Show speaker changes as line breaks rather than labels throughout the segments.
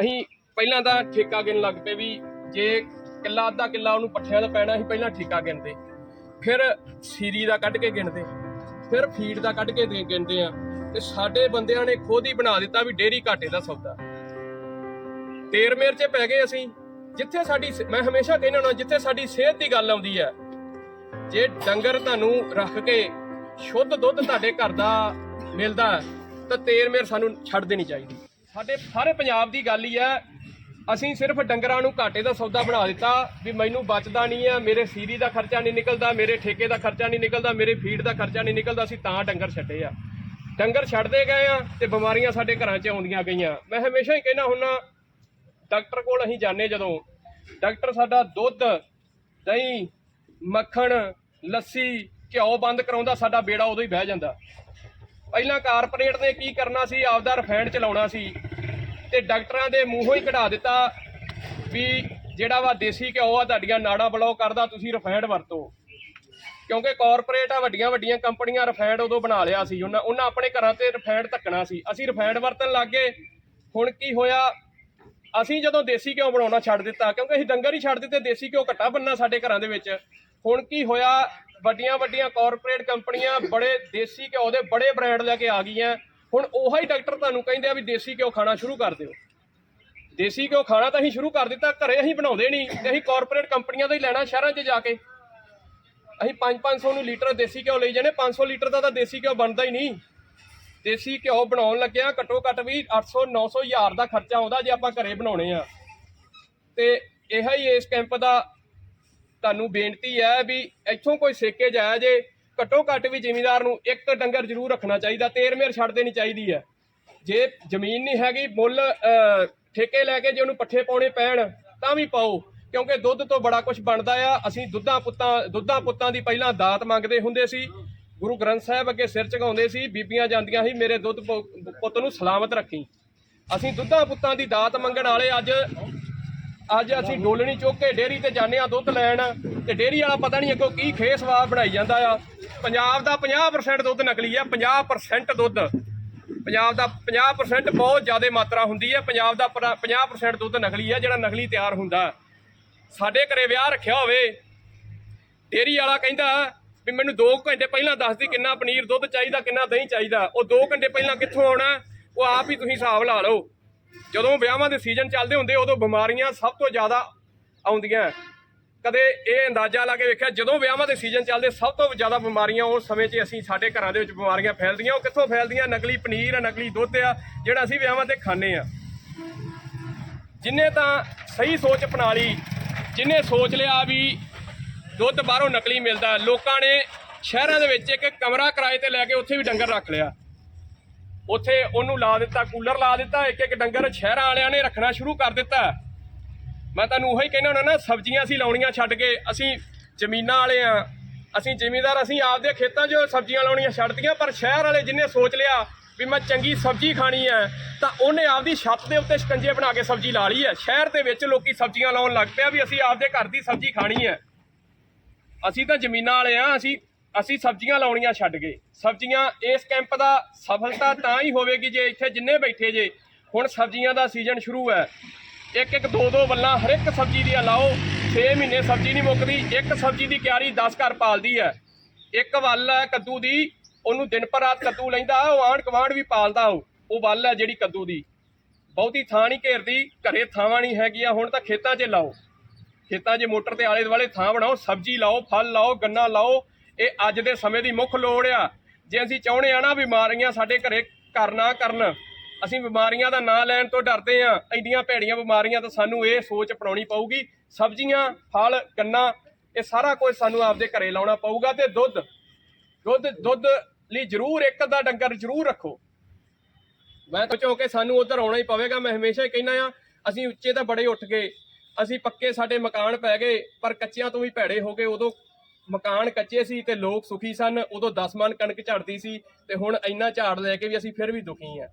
ਅਸੀਂ ਪਹਿਲਾਂ ਤਾਂ ਠੇਕਾ ਗਿਣ ਲੱਗ ਪਏ ਵੀ ਜੇ ਕਿੱਲਾ, ਅੱਧਾ ਕਿੱਲਾ ਉਹਨੂੰ ਪੱਠਿਆਂ ਦਾ ਪੈਣਾ ਅਸੀਂ ਪਹਿਲਾਂ ਠੇਕਾ ਗਿਣਦੇ। ਫਿਰ ਸੀਰੀ ਦਾ ਕੱਢ ਕੇ ਗਿਣਦੇ। ਫਿਰ ਫੀਡ ਦਾ ਕੱਢ ਕੇ ਗਿਣਦੇ ਆ। ਤੇ ਸਾਡੇ ਬੰਦਿਆਂ ਨੇ ਖੁਦ ਹੀ ਬਣਾ ਦਿੱਤਾ ਵੀ ਡੇਰੀ ਘਾਟੇ ਦਾ ਸੌਦਾ। ਤੇਰਮੇਰ 'ਚ ਪੈ ਗਏ ਅਸੀਂ। ਜਿੱਥੇ ਸਾਡੀ ਸ- ਮੈਂ ਹਮੇਸ਼ਾ ਕਹਿੰਦਾ ਹੁੰਦਾ, ਜਿੱਥੇ ਸਾਡੀ ਸਿਹਤ ਦੀ ਗੱਲ ਆਉਂਦੀ ਹੈ, ਜੇ ਡੰਗਰ ਤੁਹਾਨੂੰ ਰੱਖ ਕੇ ਸ਼ੁੱਧ ਦੁੱਧ ਤੁਹਾਡੇ ਘਰ ਦਾ ਮਿਲਦਾ, ਤਾਂ ਤੇਰਮੇਰ ਸਾਨੂੰ ਛੱਡ ਦੇਣੀ ਚਾਹੀਦੀ। ਸਾਡੇ ਸਾਰੇ ਪੰਜਾਬ ਦੀ ਗੱਲ ਹੀ ਹੈ। ਅਸੀਂ ਸਿਰਫ ਡੰਗਰਾਂ ਨੂੰ ਘਾਟੇ ਦਾ ਸੌਦਾ ਬਣਾ ਦਿੱਤਾ ਵੀ ਮੈਨੂੰ ਬਚਦਾ ਨਹੀਂ ਹੈ, ਮੇਰੇ ਸੀਰੀ ਦਾ ਖਰਚਾ ਨਹੀਂ ਨਿਕਲਦਾ, ਮੇਰੇ ਠੇਕੇ ਦਾ ਖਰਚਾ ਨਹੀਂ ਨਿਕਲਦਾ, ਮੇਰੇ ਫੀਡ ਦਾ ਖਰਚਾ ਨਹੀਂ ਨਿਕਲਦਾ, ਅਸੀਂ ਤਾਂ ਡੰਗਰ ਛੱਡੇ ਆ। ਡੰਗਰ ਛੱਡਦੇ ਗਏ ਆ ਤੇ ਬਿਮਾਰੀਆਂ ਸਾਡੇ ਘਰਾਂ 'ਚ ਆਉਂਦੀਆਂ ਗਈਆਂ। ਮੈਂ ਹਮੇਸ਼ਾ ਹੀ ਕਹਿਣਾ ਹੁੰਨਾ ਡਾਕਟਰ ਕੋਲ ਅਸੀਂ ਜਾਂਦੇ ਜਦੋਂ। ਡਾਕਟਰ ਸਾਡਾ ਦੁੱਧ, ਦਹੀਂ, ਮੱਖਣ, ਲੱਸੀ, ਘਿਓ ਬੰਦ ਕਰਾਉਂਦਾ, ਸਾਡਾ ਬੇੜਾ ਉਦੋਂ ਹੀ ਬਹਿ ਜਾਂਦਾ। ਪਹਿਲਾਂ ਕਾਰਪੋਰੇਟ ਨੇ ਕੀ ਕਰਨਾ ਸੀ? ਆਪਦਾ ਰਿਫਾਈਨਡ ਚਲਾਉਣਾ ਸੀ। ਤੇ ਡਾਕਟਰਾਂ ਦੇ ਮੂੰਹੋਂ ਹੀ ਕਢਾ ਦਿੱਤਾ ਵੀ ਜਿਹੜਾ ਵਾ ਦੇਸੀ ਘਿਓ ਆ, ਤੁਹਾਡੀਆਂ ਨਾੜਾਂ ਬਲੌਕ ਕਰਦਾ, ਤੁਸੀਂ ਰਿਫਾਈਨਡ ਵਰਤੋ। ਕਿਉਂਕਿ ਕਾਰਪੋਰੇਟ ਆ, ਵੱਡੀਆਂ ਵੱਡੀਆਂ ਕੰਪਨੀਆਂ ਰਿਫਾਈਨਡ ਉਦੋਂ ਬਣਾ ਲਿਆ ਸੀ। ਉਹਨਾਂ ਉਹਨਾਂ ਆਪਣੇ ਘਰਾਂ ਤੇ ਰਿਫਾਈਨਡ ਧੱਕਣਾ ਸੀ। ਅਸੀਂ ਰਿਫਾਈਨਡ ਵਰਤਣ ਲੱਗ ਗਏ। ਹੁਣ ਕੀ ਹੋਇਆ? ਅਸੀਂ ਜਦੋਂ ਦੇਸੀ ਘਿਓ ਬਣਾਉਣਾ ਛੱਡ ਦਿੱਤਾ, ਕਿਉਂਕਿ ਅਸੀਂ ਡੰਗਰ ਹੀ ਛੱਡ ਦਿੱਤੇ, ਦੇਸੀ ਘਿਓ ਘਟਾ ਬੰਨਾ ਸਾਡੇ ਘਰਾਂ ਦੇ ਵਿੱਚ। ਹੁਣ ਕੀ ਹੋਇਆ? ਵੱਡੀਆਂ ਵੱਡੀਆਂ ਕਾਰਪੋਰੇਟ ਕੰਪਨੀਆਂ, ਬੜੇ ਦੇਸੀ ਘਿਓ ਦੇ ਬੜੇ ਬ੍ਰਾਂਡ ਲੈ ਕੇ ਆ ਗਈਆਂ। ਹੁਣ ਉਹੀ ਹੀ ਡਾਕਟਰ ਤੁਹਾਨੂੰ ਕਹਿੰਦੇ ਆ ਵੀ ਦੇਸੀ ਘਿਓ ਖਾਣਾ ਸ਼ੁਰੂ ਕਰ ਦਿਓ। ਦੇਸੀ ਘਿਓ ਖਾਣਾ ਤਾਂ ਅਸੀਂ ਸ਼ੁਰੂ ਕਰ ਦਿੱਤਾ, ਘਰੇ ਅਸੀਂ ਬਣਾਉਂਦੇ ਨਹੀਂ। ਤੇ ਅਸੀਂ ਕਾਰਪੋਰੇਟ ਕੰਪਨੀਆਂ ਦਾ ਹੀ ਲੈਣਾ ਸ਼ਹਿਰਾਂ 'ਚ ਜਾ ਕੇ। ਅਸੀਂ 5-500 ਨੂੰ ਲੀਟਰ ਦੇਸੀ ਘਿਓ ਲਈ ਜਾਂਦੇ 500 ਲੀਟਰ ਦਾ ਤਾਂ ਦੇਸੀ ਘਿਓ ਬਣਦਾ ਹੀ ਨਹੀਂ। ਦੇਸੀ ਘਿਓ ਬਣਾਉਣ ਲੱਗਿਆ ਘੱਟੋ ਘੱਟ ਵੀ 800 900 ਹਜ਼ਾਰ ਦਾ ਖਰਚਾ ਆਉਂਦਾ ਜੇ ਆਪਾਂ ਘਰੇ ਬਣਾਉਣੇ ਆ। ਤੇ ਇਹ ਹੀ ਇਸ ਕੈਂਪ ਦਾ ਤੁਹਾਨੂੰ ਬੇਨਤੀ ਹੈ ਵੀ ਇੱਥੋਂ ਕੋਈ ਸੇਕੇ ਜਾਇਆ ਜੇ, ਘੱਟੋ ਘੱਟ ਵੀ ਜ਼ਿਮੀਂਦਾਰ ਨੂੰ ਇੱਕ ਡੰਗਰ ਜ਼ਰੂਰ ਰੱਖਣਾ ਚਾਹੀਦਾ, ਤੇਰ ਮੇਰ ਛੱਡ ਦੇਣੀ ਚਾਹੀਦੀ ਹੈ। ਜੇ ਜ਼ਮੀਨ ਨਹੀਂ ਹੈਗੀ, ਮੁੱਲ ਠੇਕੇ ਲੈ ਕੇ ਜੇ ਉਹਨੂੰ ਪੱਠੇ ਪਾਉਣੇ ਪੈਣ, ਤਾਂ ਵੀ ਪਾਓ, ਕਿਉਂਕਿ ਦੁੱਧ ਤੋਂ ਬੜਾ ਕੁਝ ਬਣਦਾ ਆ। ਅਸੀਂ ਦੁੱਧਾਂ ਪੁੱਤਾਂ ਦੁੱਧਾਂ ਪੁੱਤਾਂ ਦੀ ਪਹਿਲਾਂ ਦਾਤ ਮੰਗਦੇ ਹੁੰਦੇ ਸੀ। ਗੁਰੂ ਗ੍ਰੰਥ ਸਾਹਿਬ ਅੱਗੇ ਸਿਰ ਝੁਕਾਉਂਦੇ ਸੀ, ਬੀਬੀਆਂ ਜਾਂਦੀਆਂ ਸੀ, ਮੇਰੇ ਦੁੱਧ ਪੁ- ਪੁੱਤ ਨੂੰ ਸਲਾਮਤ ਰੱਖੀ। ਅਸੀਂ ਦੁੱਧਾਂ ਪੁੱਤਾਂ ਦੀ ਦਾਤ ਮੰਗਣ ਵਾਲੇ ਅੱਜ ਅੱਜ ਅਸੀਂ ਡੋਲਣੀ ਚੁੱਕ ਕੇ ਡੇਅਰੀ ਤੇ ਜਾਂਦੇ ਆ ਦੁੱਧ ਲੈਣ ਤੇ ਡੇਅਰੀ ਵਾਲਾ ਪਤਾ ਨਹੀਂ ਅੱਗੋਂ ਕੀ ਖੇ ਸਵਾਦ ਬਣਾਈ ਜਾਂਦਾ ਆ। ਪੰਜਾਬ ਦਾ 50% ਦੁੱਧ ਨਕਲੀ ਆ 50% ਦੁੱਧ। ਪੰਜਾਬ ਦਾ 50% ਬਹੁਤ ਜ਼ਿਆਦਾ ਮਾਤਰਾ ਹੁੰਦੀ ਹੈ ਪੰਜਾਬ ਦਾ ਪਰਾ- 50% ਦੁੱਧ ਨਕਲੀ ਹੈ ਜਿਹੜਾ ਨਕਲੀ ਤਿਆਰ ਹੁੰਦਾ। ਸਾਡੇ ਘਰੇ ਵਿਆਹ ਰੱਖਿਆ ਹੋਵੇ ਡੇਅਰੀ ਵਾਲਾ ਕਹਿੰਦਾ ਵੀ ਮੈਨੂੰ 2 ਘੰਟੇ ਪਹਿਲਾਂ ਦੱਸ ਦੀ ਕਿੰਨਾ ਪਨੀਰ ਦੁੱਧ ਚਾਹੀਦਾ, ਕਿੰਨਾ ਦਹੀਂ ਚਾਹੀਦਾ। ਉਹ 2 ਘੰਟੇ ਪਹਿਲਾਂ ਕਿੱਥੋਂ ਆਉਣਾ, ਉਹ ਆਪ ਹੀ ਤੁਸੀਂ ਹਿਸਾਬ ਲਾ ਲਓ। ਜਦੋਂ ਵਿਆਹਾਂ ਦੇ ਸੀਜ਼ਨ ਚੱਲਦੇ ਹੁੰਦੇ, ਉਦੋਂ ਬਿਮਾਰੀਆਂ ਸਭ ਤੋਂ ਜ਼ਿਆਦਾ ਆਉਂਦੀਆਂ। ਕਦੇ ਇਹ ਅੰਦਾਜ਼ਾ ਲਾ ਕੇ ਵੇਖਿਆ, ਜਦੋਂ ਵਿਆਹਾਂ ਦੇ ਸੀਜ਼ਨ ਚੱਲਦੇ, ਸਭ ਤੋਂ ਜ਼ਿਆਦਾ ਬਿਮਾਰੀਆਂ ਉਸ ਸਮੇਂ 'ਚ ਅਸੀਂ ਸਾਡੇ ਘਰਾਂ ਦੇ ਵਿੱਚ ਬਿਮਾਰੀਆਂ ਫੈਲਦੀਆਂ। ਉਹ ਕਿੱਥੋਂ ਫੈਲਦੀਆਂ? ਨਕਲੀ ਪਨੀਰ ਆ ਨਕਲੀ ਦੁੱਧ ਆ, ਜਿਹੜਾ ਅਸੀਂ ਵਿਆਹਾਂ ਤੇ ਖਾਂਦੇ ਆ। ਜਿਨੇ ਤਾਂ ਸਹੀ ਸੋਚ ਅਪਣਾ ਲਈ, ਜਿਨੇ ਸੋਚ ਲਿਆ ਵੀ ਦੁੱਧ ਬਾਹਰੋਂ ਨਕਲੀ ਮਿਲਦਾ, ਲੋਕਾਂ ਨੇ ਸ਼ਹਿਰਾਂ ਦੇ ਵਿੱਚ ਇੱਕ ਕਮਰਾ ਕਿਰਾਏ ਤੇ ਲੈ ਕੇ ਉੱਥੇ ਵੀ ਡੰਗਰ ਰੱਖ ਲਿਆ। ਉੱਥੇ ਉਹਨੂੰ ਲਾ ਦਿੱਤਾ, ਕੂਲਰ ਲਾ ਦਿੱਤਾ, ਇੱਕ ਇੱਕ ਡੰਗਰ ਸ਼ਹਿਰਾਂ ਵਾਲਿਆਂ ਨੇ ਰੱਖਣਾ ਸ਼ੁਰੂ ਕਰ ਦਿੱਤਾ। ਮੈਂ ਤੁਹਾਨੂੰ ਉਹੀ ਕਹਿੰਦਾ ਹੁੰਦਾ ਨਾ, ਸਬਜ਼ੀਆਂ ਅਸੀਂ ਲਾਉਣੀਆਂ ਛੱਡ ਕੇ ਅਸੀਂ ਜ਼ਮੀਨਾਂ ਵਾਲੇ ਆ। ਅਸੀਂ ਜ਼ਿਮੀਂਦਾਰ, ਅਸੀਂ ਆਪਦੇ ਖੇਤਾਂ 'ਚ ਸਬਜ਼ੀਆਂ ਲਾਉਣੀਆਂ ਛੱਡਤੀਆਂ, ਪਰ ਸ਼ਹਿਰ ਵਾਲੇ ਜਿੰਨੇ ਸੋਚ ਲਿਆ ਵੀ ਮੈਂ ਚੰਗੀ ਸਬਜ਼ੀ ਖਾਣੀ ਹੈ ਤਾਂ ਉਹਨੇ ਆਪਦੀ ਛੱਤ ਦੇ ਉੱਤੇ ਸ਼ਿਕੰਜੇ ਬਣਾ ਕੇ ਸਬਜ਼ੀ ਲਾ ਲਈ ਹੈ ਸ਼ਹਿਰ ਦੇ ਵਿੱਚ ਲੋਕੀ ਸਬਜ਼ੀਆਂ ਲਾਉਣ ਲੱਗ ਪਿਆ ਵੀ ਅਸੀਂ ਆਪਦੇ ਘਰ ਦੀ ਸਬਜ਼ੀ ਖਾਣੀ ਹੈ ਅਸੀਂ ਤਾਂ ਜ਼ਮੀਨਾਂ ਵਾਲੇ ਆ, ਅਸੀਂ ਅਸੀਂ ਸਬਜ਼ੀਆਂ ਲਾਉਣੀਆਂ ਛੱਡ ਗਏ। ਸਬਜ਼ੀਆਂ ਇਸ ਕੈਂਪ ਦਾ ਸਫਲਤਾ ਤਾਂ ਹੀ ਹੋਵੇਗੀ ਜੇ ਇੱਥੇ ਜਿੰਨੇ ਬੈਠੇ ਜੇ। ਹੁਣ ਸਬਜ਼ੀਆਂ ਦਾ ਸੀਜ਼ਨ ਸ਼ੁਰੂ ਹੈ। ਇੱਕ ਇੱਕ ਦੋ ਦੋ ਵੱਲਾਂ ਹਰ ਇੱਕ ਸਬਜ਼ੀ ਦੀਆਂ ਲਾਓ। 6 ਮਹੀਨੇ ਸਬਜ਼ੀ ਨਹੀਂ ਮੁੱਕਦੀ। ਇੱਕ ਸਬਜ਼ੀ ਦੀ ਕਿਆਰੀ 10 ਘਰ ਪਾਲਦੀ ਹੈ। ਇੱਕ ਵੱਲ ਹੈ ਕੱਦੂ ਦੀ। ਉਹਨੂੰ ਦਿਨ ਪਰ ਰਾਤ ਕੱਦੂ ਲੈਂਦਾ। ਉਹ ਆਂਢ ਕਵਾਂਢ ਵੀ ਪਾਲਦਾ ਉਹ। ਵੱਲ ਹੈ ਜਿਹੜੀ ਕੱਦੂ ਦੀ। ਬਹੁਤੀ ਥਾਂ ਨਹੀਂ ਘੇਰਦੀ। ਘਰੇ ਥਾਵਾਂ ਨਹੀਂ ਹੈਗੀਆਂ। ਹੁਣ ਤਾਂ ਖੇਤਾਂ 'ਚ ਲਾਓ। ਖੇਤਾਂ 'ਚ ਮੋਟਰ ਤੇ ਆਲੇ ਦੁਆਲੇ ਥਾਂ ਬਣਾਓ। ਸਬਜ਼ੀ ਲਾਓ, ਫਲ ਲਾਓ, ਗੰਨਾ ਲਾਓ। ਇਹ ਅੱਜ ਦੇ ਸਮੇਂ ਦੀ ਮੁੱਖ ਲੋੜ ਆ। ਜੇ ਅਸੀਂ ਚਾਹੁੰਦੇ ਆ ਨਾ ਬਿਮਾਰੀਆਂ ਸਾਡੇ ਘਰੇ ਘਰ ਨਾ ਕਰਨ, ਅਸੀਂ ਬਿਮਾਰੀਆਂ ਦਾ ਨਾਂ ਲੈਣ ਤੋਂ ਡਰਦੇ ਆ। ਐਡੀਆਂ ਭੈੜੀਆਂ ਬਿਮਾਰੀਆਂ ਤਾਂ ਸਾਨੂੰ ਇਹ ਸੋਚ ਅਪਣਾਉਣੀ ਪਊਗੀ। ਸਬਜ਼ੀਆਂ, ਫਲ, ਗੰਨਾ, ਇਹ ਸਾਰਾ ਕੁਝ ਸਾਨੂੰ ਆਪਦੇ ਘਰੇ ਲਾਉਣਾ ਪਊਗਾ ਤੇ ਦੁੱਧ ਦੁੱਧ ਦੁੱਧ ਲਈ ਜ਼ਰੂਰ ਇੱਕ ਅੱਧਾ ਡੰਗਰ ਜ਼ਰੂਰ ਰੱਖੋ। ਮੈਂ ਤਾਂ ਚਾਹੋ ਕਿ ਸਾਨੂੰ ਉਧਰ ਆਉਣਾ ਹੀ ਪਵੇਗਾ, ਮੈਂ ਹਮੇਸ਼ਾ ਹੀ ਕਹਿੰਦਾ ਆ, ਅਸੀਂ ਉੱਚੇ ਤਾਂ ਬੜੇ ਉੱਠ ਗਏ, ਅਸੀਂ ਪੱਕੇ ਸਾਡੇ ਮਕਾਨ ਪੈ ਗਏ, ਪਰ ਕੱਚਿਆਂ ਤੋਂ ਵੀ ਭੈੜੇ ਹੋ ਗਏ, ਉਦੋਂ ਮਕਾਨ ਕੱਚੇ ਸੀ ਤੇ ਲੋਕ ਸੁਖੀ ਸਨ, ਉਦੋਂ 10 ਮਣ ਕਣਕ ਝੜਦੀ ਸੀ ਤੇ ਹੁਣ ਇੰਨਾ ਝਾੜ ਲੈ ਕੇ ਵੀ ਅਸੀਂ ਫਿਰ ਵੀ ਦੁਖੀ ਆ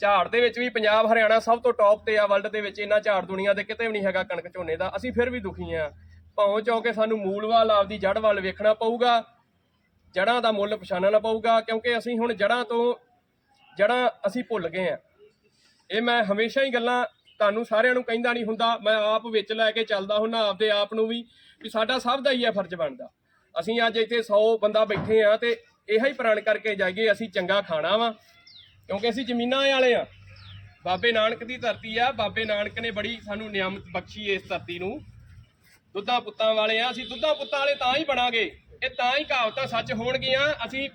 ਝਾੜ ਦੇ ਵਿੱਚ ਵੀ ਪੰਜਾਬ, ਹਰਿਆਣਾ ਸਭ ਤੋਂ ਟੌਪ ਤੇ ਆ ਵਰਲਡ ਦੇ ਵਿੱਚ ਇੰਨਾ ਝਾੜ ਦੁਨੀਆ ਦੇ ਕਿਤੇ ਵੀ ਨਹੀਂ ਹੈਗਾ ਕਣਕ ਝੋਨੇ ਦਾ, ਅਸੀਂ ਫਿਰ ਵੀ ਦੁਖੀ ਆ ਭਾਵੇਂ ਚਾਹੋ ਕਿ ਸਾਨੂੰ ਮੂਲ ਵੱਲ, ਆਪਦੀ ਜੜ ਵੱਲ ਵੇਖਣਾ ਪਊਗਾ ਜੜਾਂ ਦਾ ਮੁੱਲ ਪਛਾਣਨਾ ਪਊਗਾ, ਕਿਉਂਕਿ ਅਸੀਂ ਹੁਣ ਜੜਾਂ ਤੋਂ ਜੜਾਂ ਅਸੀਂ ਭੁੱਲ ਗਏ ਆ ਇਹ ਮੈਂ ਹਮੇਸ਼ਾ ਹੀ ਗੱਲਾਂ ਤੁਹਾਨੂੰ ਸਾਰਿਆਂ ਨੂੰ ਕਹਿੰਦਾ ਨਹੀਂ ਹੁੰਦਾ, ਮੈਂ ਆਪ ਵਿੱਚ ਲੈ ਕੇ ਚੱਲਦਾ ਹੁੰਨਾ ਆਪਦੇ ਆਪ ਨੂੰ ਵੀ ਵੀ ਸਾਡਾ ਸਭ ਦਾ ਹੀ ਹੈ ਫਰਜ਼ ਬਣਦਾ। ਅਸੀਂ ਅੱਜ ਇੱਥੇ 100 ਬੰਦਾ ਬੈਠੇ ਆ ਤੇ ਇਹੋ ਹੀ ਪ੍ਰਣ ਕਰਕੇ ਜਾਈਏ, ਅਸੀਂ ਚੰਗਾ ਖਾਣਾ ਵਾ, ਕਿਉਂਕਿ ਅਸੀਂ ਜ਼ਮੀਨਾਂ ਵਾਲੇ ਆ ਬਾਬੇ ਨਾਨਕ ਦੀ ਧਰਤੀ ਆ, ਬਾਬੇ ਨਾਨਕ ਨੇ ਬੜੀ ਸਾਨੂੰ ਨਿਆਮਤ ਬਖਸ਼ੀ ਇਸ ਧਰਤੀ ਨੂੰ। ਦੁੱਧਾਂ ਪੁੱਤਾਂ ਵਾਲੇ ਆ, ਅਸੀਂ ਦੁੱਧਾਂ ਪੁੱਤਾਂ ਵਾਲੇ ਤਾਂ ਹੀ ਬਣਾਂਗੇ, ਇਹ ਤਾਂ ਹੀ ਕਹਾਵਤਾਂ ਸੱਚ ਹੋਣਗੀਆਂ, ਅਸੀਂ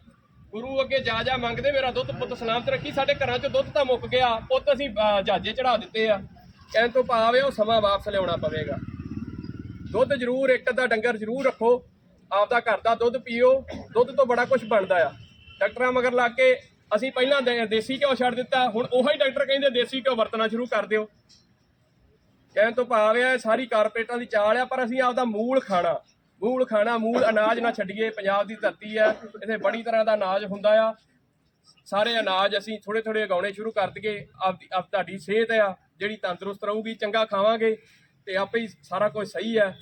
ਗੁਰੂ ਅੱਗੇ ਜਾ ਜਾ ਮੰਗਦੇ, ਮੇਰਾ ਦੁੱਧ ਪੁੱਤ ਸਲਾਮਤ ਰੱਖੀ, ਸਾਡੇ ਘਰਾਂ 'ਚ ਦੁੱਧ ਤਾਂ ਮੁੱਕ ਗਿਆ, ਪੁੱਤ ਅਸੀਂ ਜਹਾਜ਼ੇ ਚੜਾ ਦਿੱਤੇ ਆ। ਕਹਿਣ ਤੋਂ ਪਾਵੇ ਉਹ ਸਮਾਂ ਵਾਪਸ ਲਿਆਉਣਾ ਪਵੇਗਾ। ਦੁੱਧ ਜ਼ਰੂਰ, ਇੱਕ ਅੱਧਾ ਡੰਗਰ ਜ਼ਰੂਰ ਰੱਖੋ, ਆਪਦਾ ਘਰ ਦਾ ਦੁੱਧ ਪੀਓ, ਦੁੱਧ ਤੋਂ ਬੜਾ ਕੁਝ ਬਣਦਾ ਆ। ਡਾਕਟਰਾਂ ਮਗਰ ਲੱਗ ਕੇ ਅਸੀਂ ਪਹਿਲਾਂ ਦੇ- ਦੇਸੀ ਘਿਓ ਛੱਡ ਦਿੱਤਾ, ਹੁਣ ਉਹੀ ਡਾਕਟਰ ਕਹਿੰਦੇ ਦੇਸੀ ਘਿਓ ਵਰਤਣਾ ਸ਼ੁਰੂ ਕਰ ਦਿਓ। ਕਹਿਣ ਤੋਂ ਭਾਵ ਇਹ ਸਾਰੀ ਕਾਰਪੋਰੇਟਾਂ ਦੀ ਚਾਲ ਆ, ਪਰ ਅਸੀਂ ਆਪਦਾ ਮੂਲ ਖਾਣਾ ਮੂਲ ਖਾਣਾ, ਮੂਲ ਅਨਾਜ ਨਾ ਛੱਡੀਏ, ਪੰਜਾਬ ਦੀ ਧਰਤੀ ਆ ਇੱਥੇ ਬੜੀ ਤਰ੍ਹਾਂ ਦਾ ਅਨਾਜ ਹੁੰਦਾ ਆ। ਸਾਰੇ ਅਨਾਜ ਅਸੀਂ ਥੋੜੇ ਥੋੜੇ ਉਗਾਉਣੇ ਸ਼ੁਰੂ ਕਰ ਦਈਏ ਆਪ ਤੁਹਾਡੀ ਸਿਹਤ ਆ, ਜਿਹੜੀ ਤੰਦਰੁਸਤ ਰਹੂਗੀ, ਚੰਗਾ ਖਾਵਾਂਗੇ, ਤੇ ਆਪੇ ਹੀ ਸਾਰਾ ਕੁਝ ਸਹੀ ਹੈ।